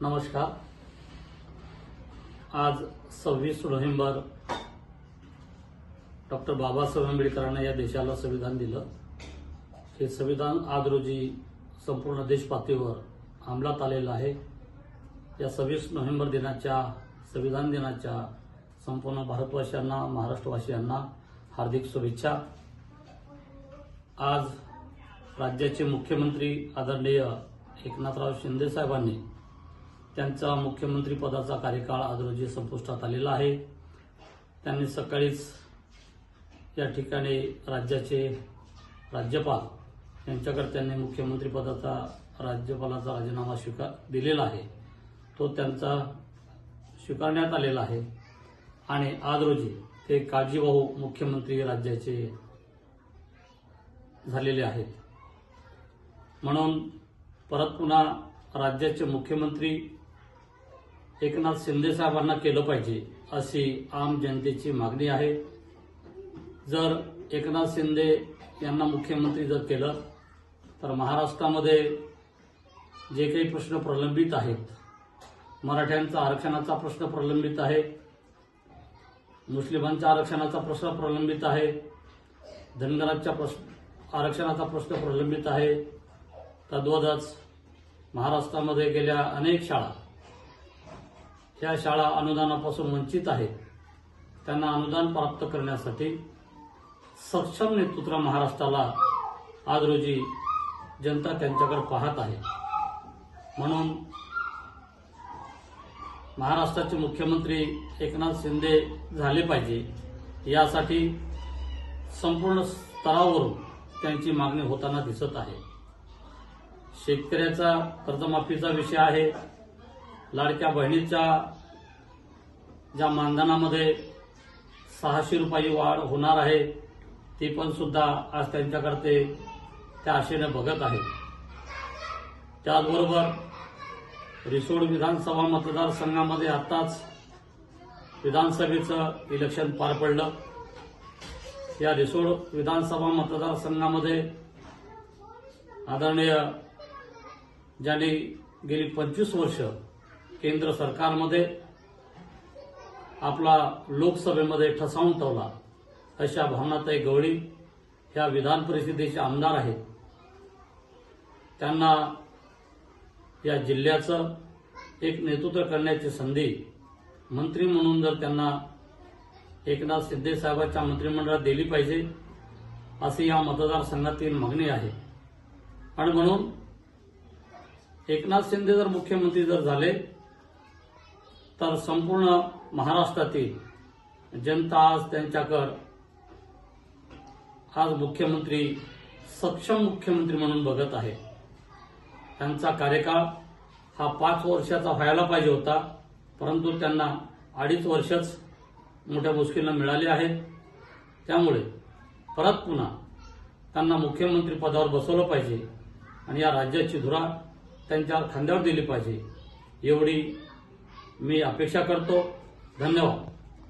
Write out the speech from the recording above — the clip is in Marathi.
नमस्कार. आज सव्वीस नोव्हेंबर डॉक्टर बाबासाहेब आंबेडकरांनी या देशाला संविधान दिलं. हे संविधान आज रोजी संपूर्ण देशपातळीवर अंमलात आलेलं आहे. या सव्वीस नोव्हेंबर दिनाच्या संविधान दिनाच्या संपूर्ण भारतवासियांना महाराष्ट्रवासियांना हार्दिक शुभेच्छा. आज राज्याचे मुख्यमंत्री आदरणीय एकनाथराव शिंदे साहेबांनी त्यांचा मुख्यमंत्री पदाचा कार्यकाळ आज रोजी संपुष्टात आलेला आहे. त्यांनी सकाळीच या ठिकाणी राज्याचे राज्यपाल यांच्याकडे त्यांनी मुख्यमंत्री पदाचा राज्यपालाचा राजीनामा स्वीकार दिलेला आहे. तो त्यांचा स्वीकारण्यात आलेला आहे. आणि आज रोजी ते काळजीवाहू मुख्यमंत्री राज्याचे झालेले आहेत. म्हणून परत पुन्हा राज्याचे मुख्यमंत्री एकनाथ शिंदे साहेबांना केलं पाहिजे अशी आम जनतेची मागणी आहे. जर एकनाथ शिंदे यांना मुख्यमंत्री जर केलं तर महाराष्ट्रामध्ये जे काही प्रश्न प्रलंबित आहेत मराठ्यांचा आरक्षणाचा प्रश्न प्रलंबित आहे मुस्लिमांच्या आरक्षणाचा प्रश्न प्रलंबित आहे धनगरांच्या प्रश्न आरक्षणाचा प्रश्न प्रलंबित आहे तद्वतच महाराष्ट्रामध्ये गेल्या अनेक शाळा ह्या शाळा अनुदानापासून वंचित आहेत. त्यांना अनुदान प्राप्त करण्यासाठी सक्षम नेतृत्व महाराष्ट्राला आज रोजी जनता त्यांच्याकडे पाहत आहे. म्हणून महाराष्ट्राचे मुख्यमंत्री एकनाथ शिंदे झाले पाहिजे यासाठी संपूर्ण स्तरावरून त्यांची मागणी होताना दिसत आहे. शेतकऱ्याचा कर्जमाफीचा विषय आहे लाडक्या बहिणीच्या ज्या मानधनामध्ये सहाशे रुपये वाढ होणार आहे ती पण सुद्धा आज त्यांच्याकडे त्या आशेने बघत आहे. त्याचबरोबर रिसोड विधानसभा मतदारसंघामध्ये आताच विधानसभेचं इलेक्शन पार पडलं. या रिसोड विधानसभा मतदारसंघामध्ये आदरणीय ज्यांनी गेली पंचवीस वर्ष केंद्र सरकारमध्ये आपला लोकसभेमध्ये ठसावून ठेवला. अशा भावनाताई गवळी ह्या विधान परिषदेचे आमदार आहेत. त्यांना या जिल्ह्याचं एक नेतृत्व करण्याची संधी मंत्री म्हणून जर त्यांना एकनाथ शिंदे साहेबांच्या मंत्रिमंडळात दिली पाहिजे अशी या मतदारसंघातील मागणी आहे. आणि म्हणून एकनाथ शिंदे जर मुख्यमंत्री जर झाले तर संपूर्ण महाराष्ट्रातील जनता आज त्यांच्याकर आज मुख्यमंत्री सक्षम मुख्यमंत्री म्हणून बघत आहे. त्यांचा कार्यकाळ हा पाच वर्षाचा व्हायला पाहिजे होता परंतु त्यांना अडीच वर्षच मोठ्या मुश्किलनं मिळाली आहेत. त्यामुळे परत पुन्हा त्यांना मुख्यमंत्री पदावर बसवलं पाहिजे आणि या राज्याची धुरा त्यांच्या खांद्यावर दिली पाहिजे एवढी मी अपेक्षा करतो. धन्यवाद.